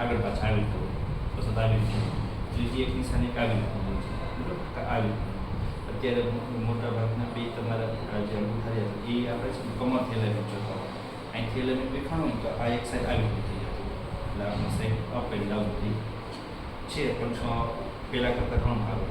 આગળ પાછા આવી હોય. વસંત આવી ત્રીજી એક નિશાની આવી તો આવી અત્યારે મોટા ભાગના બે તમારા જે અંગૂઠા થયા એ આપણે છે કમરથી એલિમેન્ટ જોતા હોય અહીંથી દેખાણું તો આ એક સાઈડ આવી થઈ જતું. એટલે આપણે સાઈડ અપ એન્ડ ડાઉન થઈ છે પણ પહેલાં કરતાં ઘણું સારું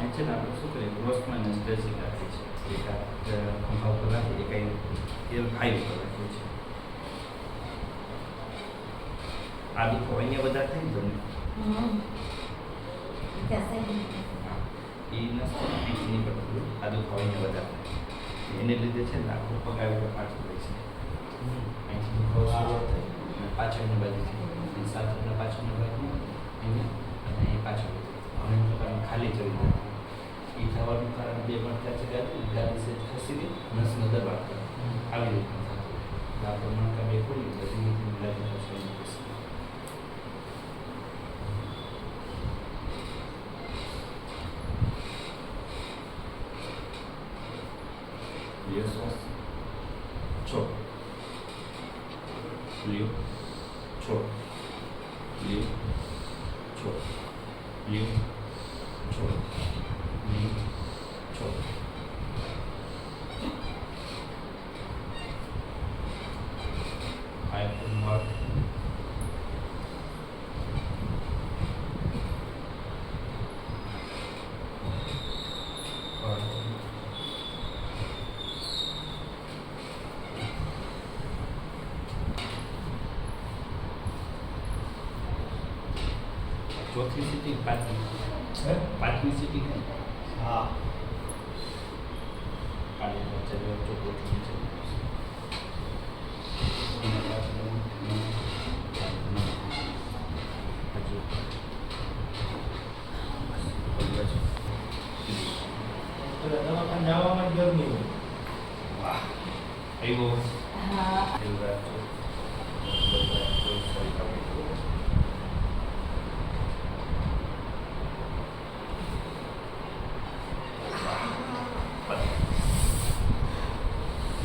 ને આપણે શું કરીએ? ગ્રોસમાં અને સ્ટ્રેચિંગ રાખીએ છીએ. એક આ ખંભા ઉપર રાખીએ એક અહીં તેલ ખાઈ ઉપર રાખીએ છીએ. આ દુખો અહીંયા વધારે થાય ને? તમને એ નસતો અહીંથી નહીં પડતું આ દુખો અહીંયા વધારે થાય. એને લીધે છે ને આખું પગ આવી રીતે પાછું રહે છે. અહીંથી દુખાવો શરૂઆત થાય પાછળની બાજુથી. અને સાથળના પાછળની બાજુ અહીંયા અને અહીં પાછળ አካባቢ ካረንዴ ማርካቸው ጋር ዳሊሰች ከስቢ መስመደ ባርካ አብይ ዳቦና ከቤኩ በዚህ ላይ ተሰይመስ የሶስ ቾ ሊዮ ቾ ሊዮ ቾ ሊዮ ચોથી સીટી પાંચમી. પાંચમી સિટી કઈ હા. કાલે વચ્ચે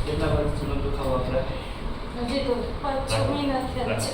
કેટલા વર્ષ જૂનો દુખાવો આપણે હજી તો પાંચ છ મહિના થયા છે.